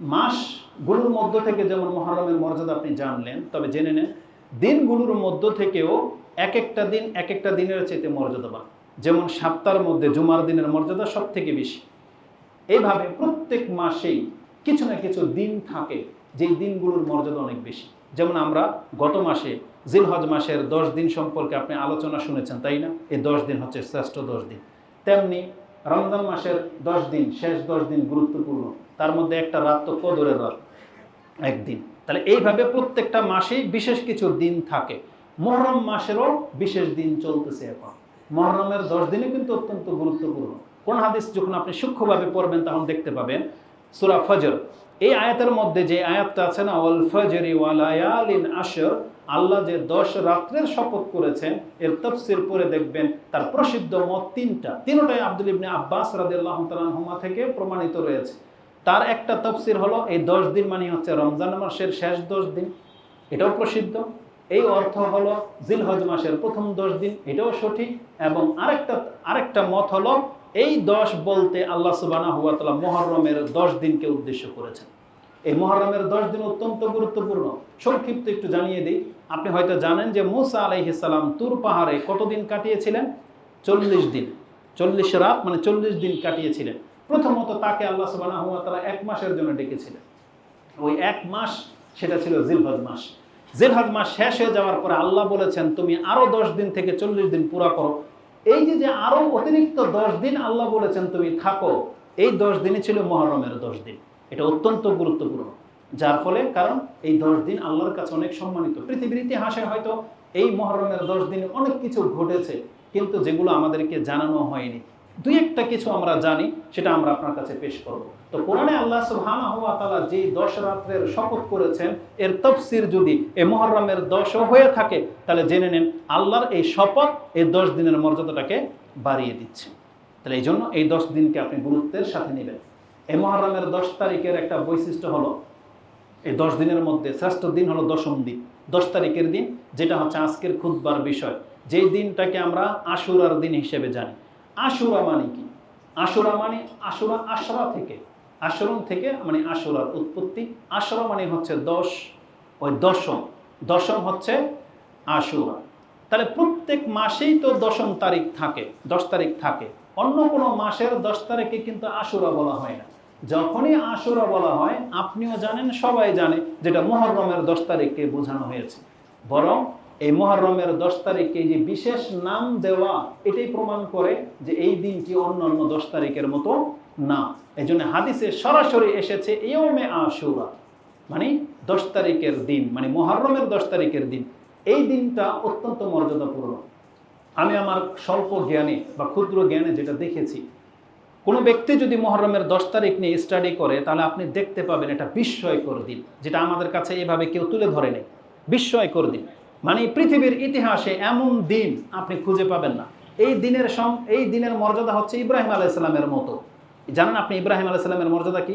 মাসগুলোর মধ্য থেকে যেমন মহরমের মর্যাদা আপনি জানলেন, তবে জেনে নেন, দিনগুলোর মধ্য থেকেও এক একটা দিন এক একটা দিনের চাইতে মর্যাদাবান। যেমন সপ্তাহের মধ্যে জুমার দিনের মর্যাদা সব থেকে বেশি। এইভাবে প্রত্যেক মাসেই কিছু না কিছু দিন থাকে, যেই দিনগুলোর মর্যাদা অনেক বেশি। যেমন আমরা গত মাসে জিলহজ মাসের দশ দিন সম্পর্কে আপনি আলোচনা শুনেছেন, তাই না? এই দশ দিন হচ্ছে শ্রেষ্ঠ দশ দিন। তেমনি রমজান মাসের দশ দিন, শেষ দশ দিন গুরুত্বপূর্ণ। তার মধ্যে একটা রাত তো কদরের রাত, একদিন। তাহলে এইভাবে প্রত্যেকটা মাসেই বিশেষ কিছু দিন থাকে। মহরম মাসেরও বিশেষ দিন চলতেছে এখন। মহরমের দশ দিনে কিন্তু অত্যন্ত গুরুত্বপূর্ণ। কোন হাদিস যখন আপনি সূক্ষ্মভাবে পড়বেন, তখন দেখতে পাবেন সুরা ফজর। এই আয়াতের মধ্যে যে আয়াতটা আছে না, ওয়াল ফজরি ওয়ালায়ালিন আশর, আল্লাহ যে দশ রাত্রের শপথ করেছেন, এর তফসির পরে দেখবেন, তার প্রসিদ্ধ মত তিনটা। তিনটাই আব্দুল ইবনে আব্বাস রাদিয়াল্লাহু তাআলা থেকে প্রমাণিত রয়েছে। তার একটা তফসির হলো, এই দশ দিন মানে হচ্ছে রমজান মাসের শেষ দশ দিন। এটাও প্রসিদ্ধ। এই অর্থ হলো জিলহজ মাসের প্রথম দশ দিন, এটাও সঠিক। এবং আরেকটা আরেকটা মত হলো, এই দশ বলতে আল্লাহ সুবানা হুয়া তালা মহরমের দশ দিনকে উদ্দেশ্য করেছেন। এই মহরমের দশ দিন অত্যন্ত গুরুত্বপূর্ণ। সংক্ষিপ্ত একটু জানিয়ে দিই। আপনি হয়তো জানেন যে মুসা আলাইহিসাল্লাম তুর পাহাড়ে কতদিন কাটিয়েছিলেন? চল্লিশ দিন। চল্লিশ রাত মানে চল্লিশ দিন কাটিয়েছিলেন। প্রথমত তাকে আল্লাহ তালা এক মাসের জন্য ডেকেছিলেন। ওই এক মাস সেটা ছিল জিলহজ মাস। জিলহজ মাস শেষ হয়ে যাওয়ার পরে আল্লাহ বলেছেন, তুমি আরও দশ দিন থেকে চল্লিশ দিন পুরা করো। এই যে যে আরও অতিরিক্ত দশ দিন আল্লাহ বলেছেন, তুমি থাকো। এই দশ দিনই ছিল মহরমের দশ দিন। এটা অত্যন্ত গুরুত্বপূর্ণ। যার ফলে, কারণ এই দশ দিন আল্লাহর কাছে অনেক সম্মানিত। পৃথিবীর ইতিহাসে হয়তো এই মহরমের দশ দিনে অনেক কিছু ঘটেছে, কিন্তু যেগুলো আমাদেরকে জানানো হয়নি। দুই একটা কিছু আমরা জানি, সেটা আমরা আপনার কাছে পেশ করব। তো কোরআনে আল্লাহ তাআলা যে দশ রাত্রের শপথ করেছেন, এর তফসির যদি এ মহরমের দশও হয়ে থাকে, তাহলে জেনে নেন, আল্লাহর এই শপথ এই দশ দিনের মর্যাদাটাকে বাড়িয়ে দিচ্ছে। তাহলে এই জন্য এই দশ দিনকে আপনি গুরুত্বের সাথে নেবেন। এ মহরমের দশ তারিখের একটা বৈশিষ্ট্য হলো, এই দশ দিনের মধ্যে শ্রেষ্ঠ দিন হলো দশম দিন। দশ তারিখের দিন, যেটা হচ্ছে আজকের খুদবার বিষয়। যেই দিনটাকে আমরা আশুরার দিন হিসেবে জানি। আশুরা মানে কি? আশুরা মানে আশুরা আশরা থেকে। আশরণ থেকে মানে আশুরার উৎপত্তি। আশরা মানে হচ্ছে দশ, ওই দশম। দশম হচ্ছে আশুরা। তাহলে প্রত্যেক মাসেই তো দশম তারিখ থাকে, দশ তারিখ থাকে। অন্য কোনো মাসের দশ তারিখে কিন্তু আশুরা বলা হয় না। যখনই আশুরা বলা হয়, আপনিও জানেন, সবাই জানে যেটা মহরমের দশ তারিখকে বোঝানো হয়েছে। বরং এই মহরমের দশ তারিখকে যে বিশেষ নাম দেওয়া, এটাই প্রমাণ করে যে এই দিনটি অন্য অন্য দশ তারিখের মতো না। এই জন্য হাদিসে সরাসরি এসেছে ইয়মে আশুরা মানে দশ তারিখের দিন মানে মহরমের দশ তারিখের দিন। এই দিনটা অত্যন্ত মর্যাদাপূর্ণ। আমি আমার স্বল্প জ্ঞানে বা ক্ষুদ্র জ্ঞানে যেটা দেখেছি, কোনো ব্যক্তি যদি মহরমের দশ তারিখ নিয়ে স্টাডি করে, তাহলে আপনি দেখতে পাবেন এটা বিস্ময়কর দিন, যেটা আমাদের কাছে এভাবে কেউ তুলে ধরে নেই। বিস্ময়কর দিন। মানে পৃথিবীর ইতিহাসে এমন দিন আপনি খুঁজে পাবেন না। এই দিনের সম, এই দিনের মর্যাদা হচ্ছে ইব্রাহিম আলাইসাল্লামের মতো। জানেন আপনি ইব্রাহিম আলাইসাল্লামের মর্যাদা কি?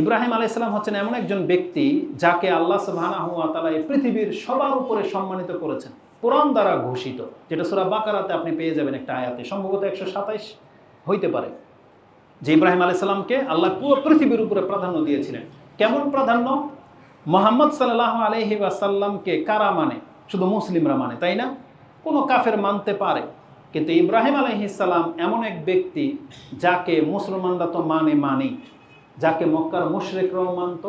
ইব্রাহিম আলাইসাল্লাম হচ্ছেন এমন একজন ব্যক্তি যাকে আল্লাহ সুবহানাহু ওয়া তাআলা এই পৃথিবীর সবার উপরে সম্মানিত করেছেন। কোরআন দ্বারা ঘোষিত, যেটা সূরা বাকারাতে আপনি পেয়ে যাবেন একটা আয়াতে, সম্ভবত একশো সাতাইশ হইতে পারে। যে ইব্রাহিম আলাইসাল্লামকে আল্লাহ পুরো পৃথিবীর উপরে প্রাধান্য দিয়েছিলেন। কেমন প্রাধান্য? মোহাম্মদ সাল্লাহ আলহি আসাল্লামকে কারা মানে? শুধু মুসলিমরা মানে তাই না? কোনো কাফের মানতে পারে, কিন্তু ইব্রাহিম আলহিসাল্লাম এমন এক ব্যক্তি যাকে মুসলমানরা তো মানে মানেই যাকে মক্কার মুশরেকরাও মানত,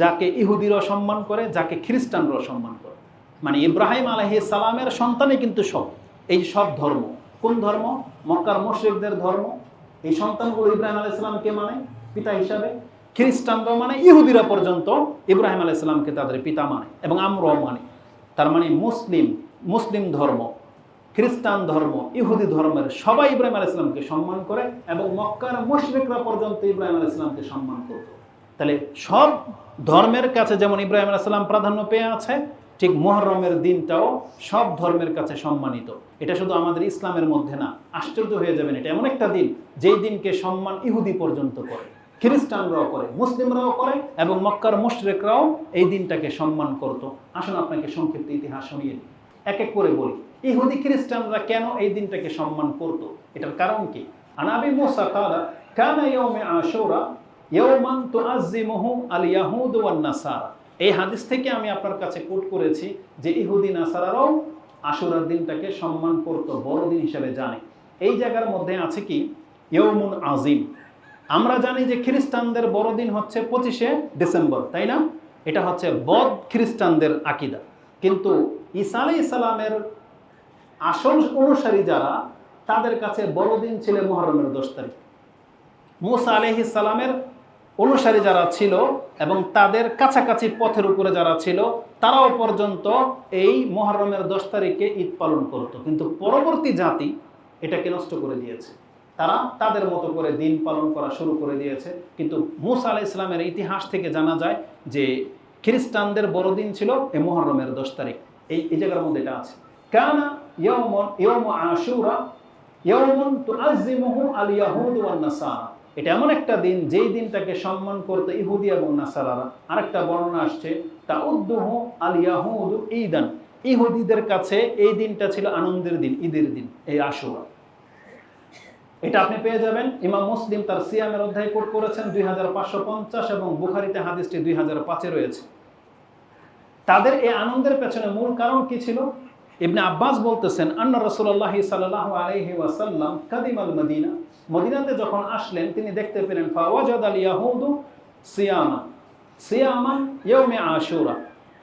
যাকে ইহুদিরাও সম্মান করে, যাকে খ্রিস্টানরাও সম্মান করে। মানে ইব্রাহিম আলহি সালামের সন্তানই কিন্তু সব। এই সব ধর্ম। কোন ধর্ম? মক্কার মুশরিকদের ধর্ম। এই সন্তানগুলো ইব্রাহিম আলাইসালামকে মানে? পিতা হিসাবে। খ্রিস্টানরা মানে ইহুদিরা পর্যন্ত ইব্রাহিম আলাইসালামকে তাদের পিতা মানে এবং আমরাও মানি। তার মানে মুসলিম মুসলিম ধর্ম, খ্রিস্টান ধর্ম, ইহুদি ধর্মের সবাই ইব্রাহিম আলাইসালামকে সম্মান করে এবং মক্কার মুশরিকরা পর্যন্ত ইব্রাহিম আলাইসালামকে সম্মান করত। তাহলে সব ধর্মের কাছে যেমন ইব্রাহিম আলাইসালাম প্রাধান্য পেয়ে আছে, ঠিক মোহরমের দিনটাও সব ধর্মের কাছে সম্মানিত। এটা শুধু আমাদের ইসলামের মধ্যে না, আশ্চর্য হয়ে যাবেন এটা। এমন একটা দিন, যেই দিনকে সম্মান ইহুদি পর্যন্ত করে। খ্রিস্টানরাও করে, মুসলিমরাও করে এবং মক্কার মুশরেকরাও এই দিনটাকে সম্মান করত। আসুন আপনাকে সংক্ষিপ্ত ইতিহাস শুনিয়ে এক এক করে বলি। ইহুদি খ্রিস্টানরা কেন এই দিনটাকে সম্মান করত? এটার কারণ কি? আনাবি মোসা আশুরা, ইয়াউমান তুআজ্জিমুহু আল ইয়াহুদ নাসারা। এই হাদিস থেকে আমি আপনার কাছে কোট করেছি যে ইহুদি নাসারারাও আশুরার দিনটাকে সম্মান করত, বড়দিন হিসেবে জানে। এই জায়গার মধ্যে আছে কি? ইয়ৌমুন আজিম আমরা জানি যে খ্রিস্টানদের বড়দিন হচ্ছে পঁচিশে ডিসেম্বর, তাই না? এটা হচ্ছে বদ খ্রিস্টানদের আকিদা। কিন্তু ঈসা আলাই ইসলামের আসল অনুসারী যারা, তাদের কাছে বড়দিন ছিল মহরমের দশ তারিখ। মুসা আলহ ইসালামের অনুসারী যারা ছিল এবং তাদের কাছাকাছি পথের উপরে যারা ছিল, তারাও পর্যন্ত এই মহরমের দশ তারিখে ঈদ পালন করত। কিন্তু পরবর্তী জাতি এটাকে নষ্ট করে দিয়েছে। তারা তাদের মতো করে দিন পালন করা শুরু করে দিয়েছে। কিন্তু মুসা আলাহ ইসলামের ইতিহাস থেকে জানা যায় যে খ্রিস্টানদের বড়দিন ছিল এই মহরমের দশ তারিখ। এই এই জায়গার মধ্যে এটা আছে। এটা এমন একটা দিন, যেই দিনটাকে সম্মান করতে ইহুদি এবং নাসারারা। আরেকটা বর্ণনা আসছে তা উদ্দুহু আল ঈদান। ইহুদিদের কাছে এই দিনটা ছিল আনন্দের দিন, ঈদের দিন, এই আশুরা। এটা আপনি পেয়ে যাবেন। ইমাম মুসলিম তার সিয়ামের অধ্যায় কোট করেছেন, দুই হাজার পাঁচশো পঞ্চাশ এবং বুখারিতে হাদিসটি দুই রয়েছে। তাদের এই আনন্দের পেছনে মূল কারণ কি ছিল? ইবনে আব্বাস বলতেছেন, আন্না রসুল্লাহ সাল্লাহ আলহি ওয়াসাল্লাম কাদিম আল মদিনা। মদিনাতে যখন আসলেন, তিনি দেখতে পেলেন ফাওয়াজাদ আল ইয়াহুদু সিয়ামা। সিয়ামা ইয়মে আশুরা।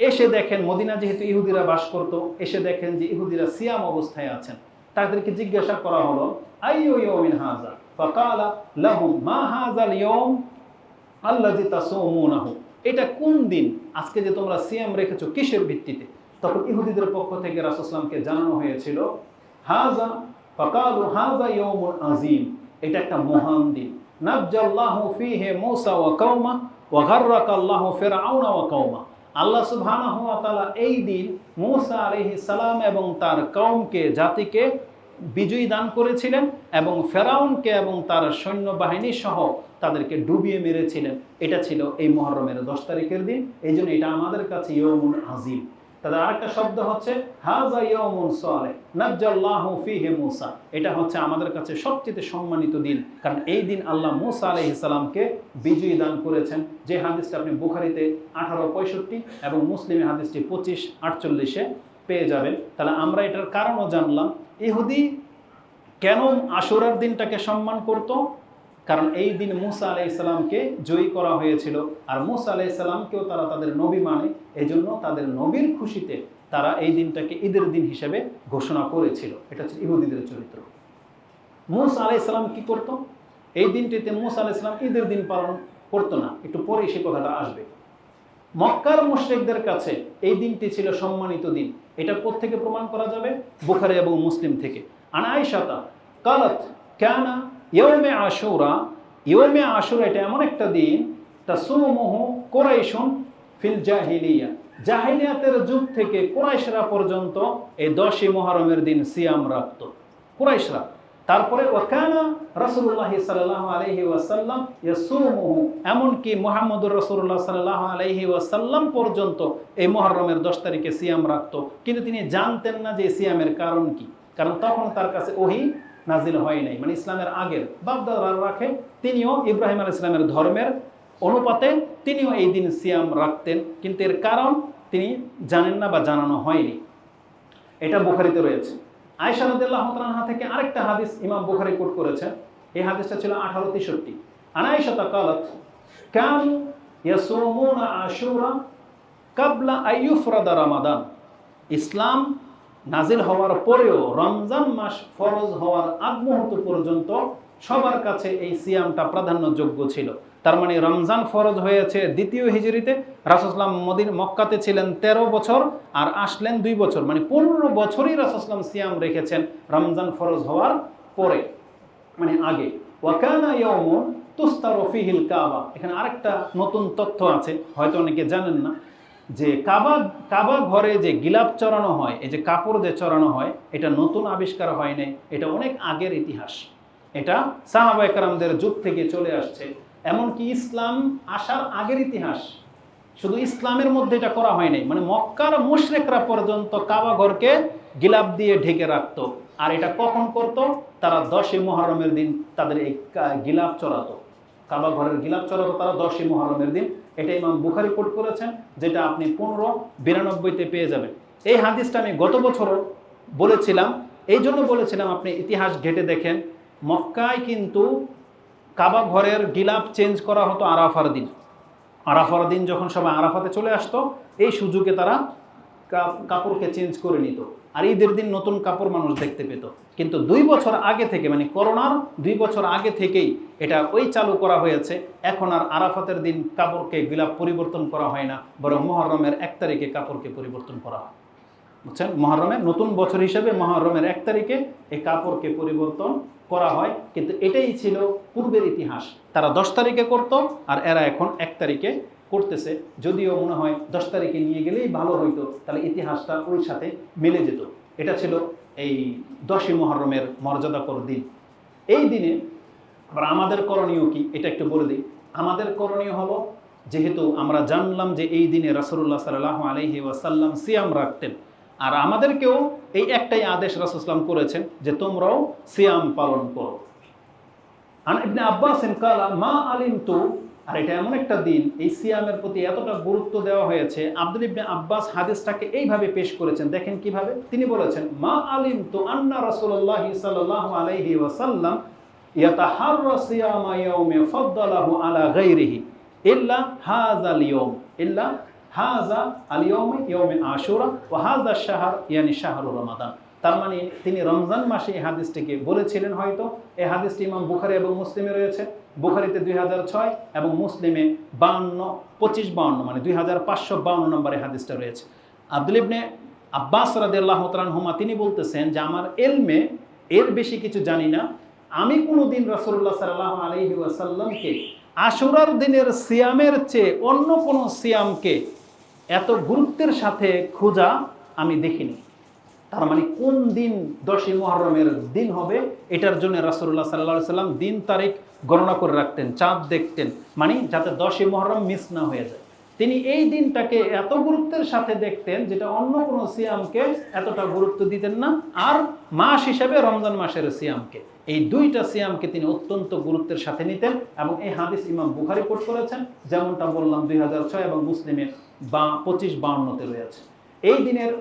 এসে দেখেন মদিনা যেহেতু ইহুদিরা বাস করত, এসে দেখেন যে ইহুদিরা সিয়াম অবস্থায় আছেন। তাদেরকে জিজ্ঞাসা করা হলো, আইয়ু ইয়মিন হাজা ফাকালা, লাহুম, মা হাজাল ইয়ম আল্লাজি তাসুমুনাহু। এটা কোন দিন? আজকে যে তোমরা সিয়াম রেখেছো, কিসের ভিত্তিতে? তখন ইহুদিদের পক্ষ থেকে রাসূসলামকে জানানো হয়েছিল হাজা ফাকালু হাজা ইয়মুন আজিম এটা একটা মহান দিন। নাজ্জাল্লাহু ফিহি মূসা ওয়া কওমা ওয়া গাররাকাল্লাহু ফিরআউনা ওয়া কওমা আল্লাহ তাআলা এই দিন মূসা আলাইহিস সালাম এবং তার কওমকে, জাতিকে বিজয়ী দান করেছিলেন এবং ফেরাউনকে এবং তার সৈন্যবাহিনী সহ তাদেরকে ডুবিয়ে মেরেছিলেন। এটা ছিল এই মহরমের দশ তারিখের দিন। এই এটা আমাদের কাছে ইয়মুন আজিম। তাদের আরেকটা শব্দ হচ্ছে হাজা মুসা। এটা হচ্ছে আমাদের কাছে সবচেয়ে সম্মানিত দিন, কারণ এই দিন আল্লাহ মুসা আলাইহিস সালামকে বিজয়ী দান করেছেন। যে হাদিসটা আপনি বুখারিতে আঠারো, পঁয়ষট্টি এবং মুসলিমে হাদিসটি পঁচিশ, আটচল্লিশে পেয়ে যাবেন। তাহলে আমরা এটার কারণও জানলাম। ইহুদি কেন আশুরার দিনটাকে সম্মান করত? কারণ এই দিন মুসা আলাই ইসলামকে জয়ী করা হয়েছিল। আর মুসা আলাই ইসলামকেও তারা তাদের নবী মানে। এই জন্য তাদের নবীর খুশিতে তারা এই দিনটাকে ঈদের দিন হিসেবে ঘোষণা করেছিল। এটা হচ্ছে ইহুদিদের চরিত্র। মুসা আলাই ইসলাম কি করত? এই দিনটিতে মুসা আলাই ইসলাম ঈদের দিন পালন করতো না। একটু পরেই সে কথাটা আসবে। মক্কার মুশরিকদের কাছে এই দিনটি ছিল সম্মানিত দিন। এটা থেকে প্রমাণ করা যাবে? বুখারি এবং মুসলিম থেকে। আনাইশাতা কালত কেনা ইয়মে আশুরা ইয়মে আশুরা এটা এমন একটা দিন, তা সুমোহ কোরাইশুন ফিল জাহিলিয়া। জাহিলিয়াতের যুগ থেকে কোরাইশরা পর্যন্ত এই দশই মহরমের দিন সিয়াম রাখত। কোরাইশরা। তারপরে ওয়াকানা রাসূলুল্লাহ সাল্লাল্লাহু আলাইহি ওয়াসাল্লাম ইয়াসুমুহু, এমনকি মুহাম্মদুর রাসূলুল্লাহ সাল্লাল্লাহু আলাইহি ওয়াসাল্লাম পর্যন্ত এই মুহররমের 10 তারিখে সিয়াম রাখতো। কিন্তু তিনি জানতেন না যে সিয়ামের কারণ কি। কারণ তখন তার কাছে ওহি নাজিল হয় নাই। মানে ইসলামের আগের বাগদাদার রাখে, তিনিও ইব্রাহিম আল ইসলামের ধর্মের অনুপাতে তিনিও এই দিন সিয়াম রাখতেন। কিন্তু এর কারণ তিনি জানেন না বা জানানো হয়নি। এটা বুখারিতে রয়েছে। আয়সা রাদিয়াল্লাহু তাআলা থেকে আরেকটা হাদিস ইমাম বুখারী কোট করেছেন এই হাদিসটা ছিল 1863 আনাইশা কালাত, কান ইয়াসুমুনা আশুরা কাবলা আইয়ুফরাদা রমাদান। ইসলাম নাজিল হওয়ার পরেও রমজান মাস ফরজ হওয়ার আগ মুহূর্ত পর্যন্ত সবার কাছে এই সিয়ামটা প্রাধান্যযোগ্য ছিল। তার মানে রমজান ফরজ হয়েছে দ্বিতীয় হিজড়িতে। রাসুসলাম মদিন মক্কাতে ছিলেন ১৩ বছর আর আসলেন দুই বছর। মানে পনেরো বছরই রাসুসলাম সিয়াম রেখেছেন রমজান ফরজ হওয়ার পরে মানে আগে। ওয়াকানা ইয়মুন তুস্তার ফিহিল কাবা। এখানে আরেকটা নতুন তথ্য আছে, হয়তো অনেকে জানেন না। যে কাবা কাবা ঘরে যে গিলাপ চড়ানো হয়, এই যে কাপড় যে চড়ানো হয়, এটা নতুন আবিষ্কার হয় নাই, এটা অনেক আগের ইতিহাস। এটা সাহাবা একরামদের যুগ থেকে চলে আসছে। এমনকি ইসলাম আসার আগের ইতিহাস, শুধু ইসলামের মধ্যে এটা করা হয় নাই মানে মক্কার মুশরেকরা পর্যন্ত কাবা ঘরকে গিলাপ দিয়ে ঢেকে রাখতো। আর এটা কখন করত? তারা দশই মহরমের দিন তাদের এই গিলাপ চড়াতো। কাবা ঘরের গিলাপ চড়াতো তারা দশই মহরমের দিন। এটা ইমাম বুখারি কোট করেছেন, যেটা আপনি পনেরো, বিরানব্বইতে পেয়ে যাবেন। এই হাদিসটা আমি গত বছরও বলেছিলাম। এই জন্য বলেছিলাম, আপনি ইতিহাস ঘেটে দেখেন, মক্কায় কিন্তু কাবা ঘরের গিলাপ চেঞ্জ করা হতো আরাফার দিন। আরাফার দিন যখন সবাই আরাফাতে চলে আসতো, এই সুযোগে তারা কাপড়কে চেঞ্জ করে নিত। আর ঈদের দিন নতুন কাপড় মানুষ দেখতে পেত। কিন্তু দুই বছর আগে থেকে মানে করোনার দুই বছর আগে থেকেই এটা ওই চালু করা হয়েছে। এখন আর আরাফাতের দিন কাপড়কে গিলাপ পরিবর্তন করা হয় না, বরং মহরমের এক তারিখে কাপড়কে পরিবর্তন করা হয়। বুঝছেন? মহরমের নতুন বছর হিসেবে মহরমের এক তারিখে এই কাপড়কে পরিবর্তন করা হয়। কিন্তু এটাই ছিল পূর্বের ইতিহাস। তারা দশ তারিখে করত আর এরা এখন এক তারিখে করতেছে, যদিও মনে হয় দশ তারিখে নিয়ে গেলেই ভালো হইতো, তাহলে ইতিহাসটা ওর সাথে মিলে যেত। এটা ছিল এই দশই মহরমের মর্যাদাকর দিন। এই দিনে আবার আমাদের করণীয় কি? এটা একটু বলে দিই। আমাদের করণীয় হলো, যেহেতু আমরা জানলাম যে এই দিনে রাসুল্লাহ সাল্লাহ আলহি ওয়াসাল্লাম সিয়াম রাখতেন, আর আমাদেরকেও এই একটাই আদেশ রাসুসলাম করেছেন যে তোমরাও সিয়াম পালন করো। আব্বাস মা আলিম তু আর এটা এমন একটা দিন, এই সিয়ামের প্রতি এতটা গুরুত্ব দেওয়া হয়েছে, আব্দুল ইবনে আব্বাস হাদিসটাকে এইভাবে পেশ করেছেন। দেখেন কীভাবে? তিনি বলেছেন, মা আলিম তো আন্না রাসূলুল্লাহ সাল্লাল্লাহু আলাইহি ওয়াসাল্লাম ইয়াতাহাররা সিয়ামা ইয়াউমি ফাদ্দালাহু আলা গায়রিহি ইল্লা হাযাল ইয়াউম। ইল্লা হাযা আল ইয়াউমি ইয়াউমি আশুরা ওয়া হাযা শাহর, ইয়ানি শাহরু রমাদান। তার মানে তিনি রমজান মাসে এই হাদিসটিকে বলেছিলেন হয়তো। এই হাদিসটি ইমাম বুখারি এবং মুসলিমে রয়েছে। বুখারিতে দুই হাজার ছয় এবং মুসলিমে বাউন্ন, পঁচিশ বাউন্ন মানে দুই হাজার পাঁচশো বাউন্ন নম্বরে হাদিসটা রয়েছে। আব্দুল ইবনে আব্বাস রাদিয়াল্লাহ হুমা তিনি বলতেছেন যে, আমার এলমে এর বেশি কিছু জানি না। আমি কোনো দিন রসুল্লাহ সাল্লাহ আলহি ওয়াসাল্লামকে আশুরার দিনের সিয়ামের চেয়ে অন্য কোনো সিয়ামকে এত গুরুত্বের সাথে খোঁজা আমি দেখিনি। তার মানে কোন দিন দশই মহরমের দিন হবে, এটার জন্য রাসুল্লাহ সাল্লাহ সাল্লাম দিন তারিখ গণনা করে রাখতেন, চাঁদ দেখতেন মানে যাতে দশই মহরম মিস না হয়ে যায়। তিনি এই দিনটাকে এত গুরুত্বের সাথে দেখতেন যেটা অন্য কোনো সিয়ামকে এতটা গুরুত্ব দিতেন না, আর মাস হিসাবে রমজান মাসের সিয়ামকে। এই দুইটা সিয়ামকে তিনি অত্যন্ত গুরুত্বের সাথে নিতেন এবং এই হাদিস ইমাম বুখারি কোট করেছেন, যেমনটা বললাম দুই ছয় এবং মুসলিমে বা পঁচিশ বাউন্নতে রয়েছে। এই দিনের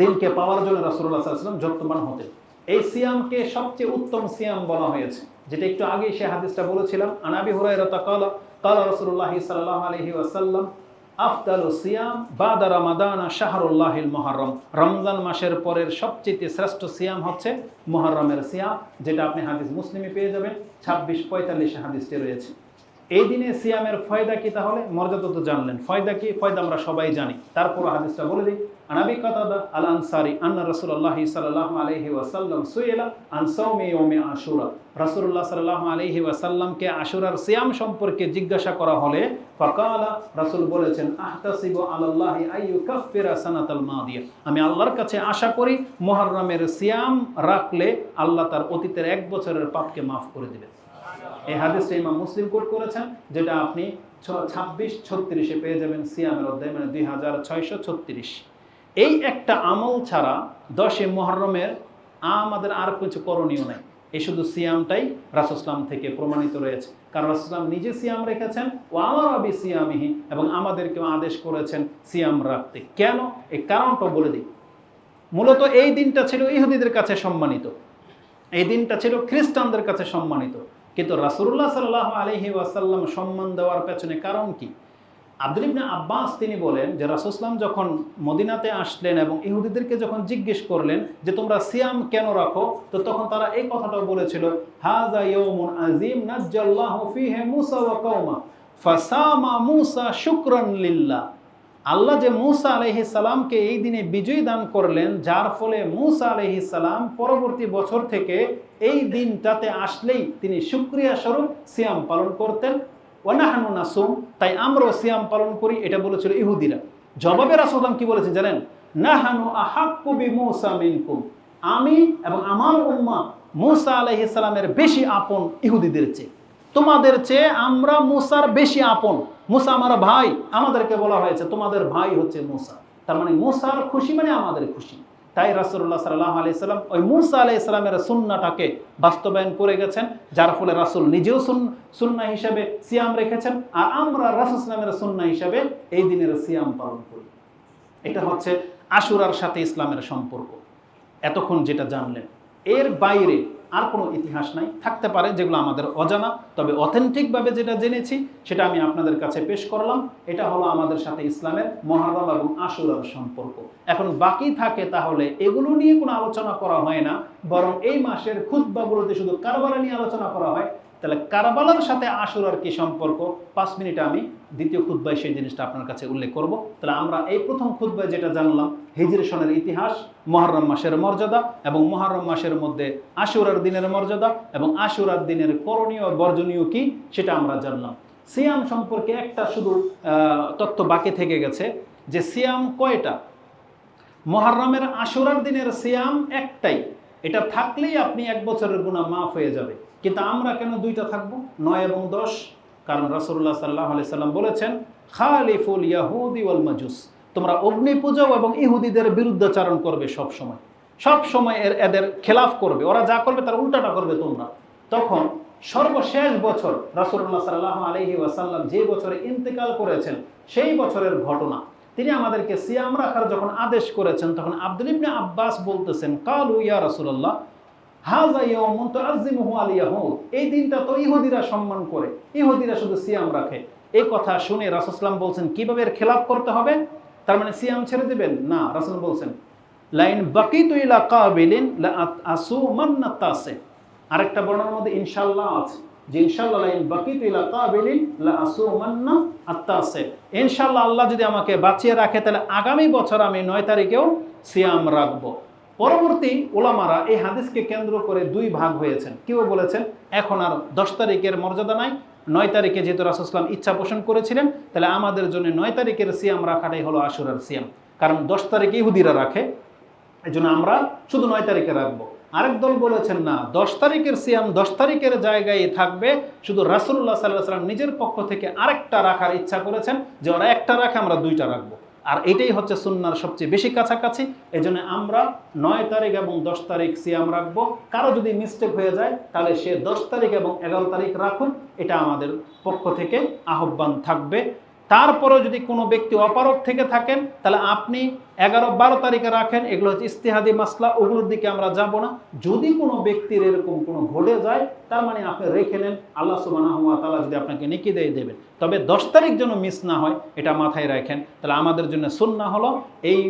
দিনকে পাওয়ার জন্য রাসুল্লাহ সাল্লাম যত্নবান হতেন। এই সিয়ামকে সবচেয়ে উত্তম সিয়াম বলা হয়েছে। যেটা একটু আগে সে হাদিসটা বলেছিলাম আনাবি হুরাইরাতা কালা কালা রাসূলুল্লাহি সাল্লাল্লাহু আলাইহি ওয়াসাল্লাম, আফদালু সিয়াম বাদা রামাদানা শাহরুল্লাহিল মুহররম। রমজান মাসের পরের সবচেয়ে শ্রেষ্ঠ সিয়াম হচ্ছে মুহররমের সিয়াম, যেটা আপনি হাদিস মুসলিমে পেয়ে যাবেন, ছাব্বিশ পঁয়তাল্লিশে হাদিসটি রয়েছে। এই দিনে সিয়ামের ফয়দা কি তাহলে? মর্যাদা তো জানলেন। ফয়দা কি? ফয়দা আমরা সবাই জানি। তারপর হাদিসটা বলে দিই আল আনসারি আন্না রাসূলুল্লাহ সাল্লাল্লাহু আলাইহি ওয়াসাল্লাম সুইলা আন সাওমি আশুরা রাসূলুল্লাহ সাল্লাল্লাহু আলাইহি ওয়াসাল্লামকে আশুরার সিয়াম সম্পর্কে জিজ্ঞাসা করা হলে ফাকালা, রাসূল বলেছেন, আহতাসিবু মাদিয়া। আমি আল্লাহর কাছে আশা করি, মুহররমের সিয়াম রাখলে আল্লাহ তার অতীতের এক বছরের পাপকে মাফ করে দিবেন। এই হাদিসটা ইমাম মুসলিম কোট করেছেন, যেটা আপনি ছ, ছাব্বিশ ছত্রিশে পেয়ে যাবেন সিয়ামের অধ্যায় মানে দুই হাজার ছয়শো ছত্রিশ। এই একটা আমল ছাড়া দশে মহরমের আমাদের আর কিছু করণীয় নাই। এই শুধু সিয়ামটাই রাসুসলাম থেকে প্রমাণিত রয়েছে। কারণ রাসুসলাম নিজে সিয়াম রেখেছেন ও আমার আবি সিয়ামিহি এবং আমাদেরকেও আদেশ করেছেন সিয়াম রাখতে। কেন? এই কারণটা বলে দিই। মূলত এই দিনটা ছিল ইহুদিদের কাছে সম্মানিত। এই দিনটা ছিল খ্রিস্টানদের কাছে সম্মানিত। কিন্তু রাসুল্লাহ সাল্লাহ আলহি ওয়াসাল্লাম সম্মান দেওয়ার পেছনে কারণ কি? আব্দুল ইবনে আব্বাস তিনি বলেন যে রাসুসলাম যখন মদিনাতে আসলেন এবং ইহুদিদেরকে যখন জিজ্ঞেস করলেন যে তোমরা সিয়াম কেন রাখো, তো তখন তারা এই কথাটাও বলেছিল হাজা ইয়ৌমুন আজিম নাজ্জাল্লাহু ফিহি মুসা ওয়া কওমা ফাসামা মুসা শুকরান লিল্লাহ। আল্লাহ যে মুসা আলহি সালামকে এই দিনে বিজয় দান করলেন, যার ফলে মুসা আলহি সালাম পরবর্তী বছর থেকে এই দিনটাতে আসলেই তিনি সুক্রিয়া স্বরূপ সিয়াম পালন করতেন। ওয়ানাহানু নাসুম, তাই আমরাও সিয়াম পালন করি, এটা বলেছিল ইহুদিরা। জবাবে রাসুলাম কি বলেছেন জানেন? নাহানু আহাক্কুবি মুসা মিনকুম। আমি এবং আমার উম্মা মুসা আলহি সালামের বেশি আপন ইহুদিদের চেয়ে। তোমাদের চেয়ে আমরা মুসার বেশি আপন। মুসা আমার ভাই, আমাদেরকে বলা হয়েছে, তোমাদের ভাই হচ্ছে মুসা। তার মানে মুসার খুশি মানে আমাদের খুশি। তাই রাসুল্লাহ সাল্লাহ আলাইসাল্লাম ওই মুরসা আলি ইসলামের সুন্নাটাকে বাস্তবায়ন করে গেছেন, যার ফলে রাসুল নিজেও সুন- সুন্না হিসাবে সিয়াম রেখেছেন আর আমরা রাসুল ইসলামের সুন্না হিসাবে এই দিনের সিয়াম পালন করি। এটা হচ্ছে আশুরার সাথে ইসলামের সম্পর্ক। এতক্ষণ যেটা জানলেন এর বাইরে আর কোনো ইতিহাস নাই। থাকতে পারে যেগুলো আমাদের অজানা, তবে অথেন্টিকভাবে যেটা জেনেছি, সেটা আমি আপনাদের কাছে পেশ করলাম। এটা হলো আমাদের সাথে ইসলামের মহারম এবং আশুরার সম্পর্ক। এখন বাকি থাকে তাহলে এগুলো নিয়ে কোনো আলোচনা করা হয় না, বরং এই মাসের খুদ্বাগুলোতে শুধু কারবারা নিয়ে আলোচনা করা হয়। তাহলে কারবালার সাথে আশুরার কি সম্পর্ক? পাঁচ মিনিটে আমি দ্বিতীয় খুদ্বায় সেই জিনিসটা আপনার কাছে উল্লেখ করব। তাহলে আমরা এই প্রথম খুদ্বায় যেটা জানলাম, হিজরি সনের ইতিহাস মহরম মাসের মর্যাদা এবং মহরম মাসের মধ্যে আশুরার দিনের মর্যাদা এবং আশুরার দিনের করণীয় বর্জনীয় কি সেটা আমরা জানলাম। সিয়াম সম্পর্কে একটা শুধু তথ্য বাকি থেকে গেছে যে সিয়াম কয়টা? মহারমের আশুরার দিনের সিয়াম একটাই। এটা থাকলেই আপনি এক বছরের গুণা মাফ হয়ে যাবে। কিন্তু আমরা কেন দুইটা থাকব? নয় এবং দশ। কারণ রাসূলুল্লাহ সাল্লাহ আলি সাল্লাম বলেছেন, খালিফুল ইয়াহুদি ওয়াল মাজুস। তোমরা অগ্নি পূজাও এবং ইহুদিদের বিরুদ্ধাচারণ করবে সব সময় সব সময় এর, এদের খেলাফ করবে। ওরা যা করবে তার উল্টাটা করবে তোমরা। তখন সর্বশেষ বছর রাসূলুল্লাহ সাল্লাহ আলহি ওয়াসাল্লাম যে বছরে ইন্তেকাল করেছেন, সেই বছরের ঘটনা। তিনি আমাদেরকে সিয়াম রাখার যখন আদেশ করেছেন, তখন আব্দুল ইবনে আব্বাস বলতেছেন, কালু ইয়া রাসূলুল্লাহ এই দিনটা তো ইহুদিরা সম্মান করে। ইহুদিরা শুধু সিয়াম রাখে। এই কথা শুনে রাসূলুল্লাহ বলছেন, কীভাবে এর খেলাপ করতে হবে? তার মানে সিয়াম ছেড়ে দিবেন? না, রাসূল বলছেন, লাইন বাকিতু ইলা কাবিলিন লা আসুমান্না তাসে। আরেকটা বর্ণনার মধ্যে ইনশাআল্লাহ আছে যে, ইনশাআল্লাহ লাইন বাকিতু ইলা কাবিলিন লা আসুমান্না আত্তাসে। ইনশাআল্লাহ আল্লাহ যদি আমাকে বাঁচিয়ে রাখে, তাহলে আগামী বছর আমি নয় তারিখেও সিয়াম রাখব। পরবর্তী ওলামারা এই হাদিসকে কেন্দ্র করে দুই ভাগ হয়েছেন। কেউ বলেছেন, এখন আর দশ তারিখের মর্যাদা নাই, নয় তারিখে যেহেতু রাসুসলাম ইচ্ছা পোষণ করেছিলেন, তাহলে আমাদের জন্য নয় তারিখের সিয়াম রাখাটাই হলো আশুরার সিয়াম। কারণ দশ তারিখে ইহুদিরা রাখে এই জন্য আমরা শুধু নয় তারিখে রাখব। আরেক দল বলেছেন, না, দশ তারিখের সিয়াম দশ তারিখের জায়গায় থাকবে, শুধু রাসুল্লাহ সাল্লাহ সাল্লাম নিজের পক্ষ থেকে আরেকটা রাখার ইচ্ছা করেছেন, যে ওরা একটা রাখে, আমরা দুইটা রাখব। আর এটাই হচ্ছে সুন্নার সবচেয়ে বেশি কাছাকাছি। এই জন্য আমরা নয় তারিখ এবং দশ তারিখ সিয়াম রাখব। কারও যদি মিস্টেক হয়ে যায়, তাহলে সে দশ তারিখ এবং এগারো তারিখ রাখুন। এটা আমাদের পক্ষ থেকে আহ্বান থাকবে। তারপরেও যদি কোনো ব্যক্তি অপারক থেকে থাকেন, তাহলে আপনি এগারো বারো তারিখে রাখেন, এগুলো হচ্ছে ইস্তেহাদি মাসলা, ওগুলোর দিকে আমরা যাব না। যদি কোনো ব্যক্তির এরকম কোনো ঘটে যায়, তার মানে আপনি রেখে নেন, আল্লাহ সুবাহ তালা যদি আপনাকে নেকি দিয়ে দেবেন। তবে দশ তারিখ যেন মিস না হয়, এটা মাথায় রাখেন। তাহলে আমাদের জন্য সুন্না হলো এই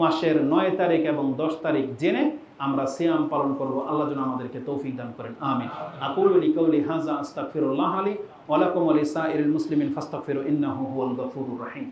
মাসের নয় তারিখ এবং দশ তারিখ জেনে আমরা সিয়াম পালন করব। আল্লাহ যেন আমাদেরকে তৌফিক দান করেন। আমিন। আকুলি কৌলি হাজা আস্তাগফিরুল্লাহ আলী ওয়ালাকুম আলী সাইরুল মুসলিম ফাস্তাগফিরু ইন্নাহু হুয়াল গফুরুর রহিম।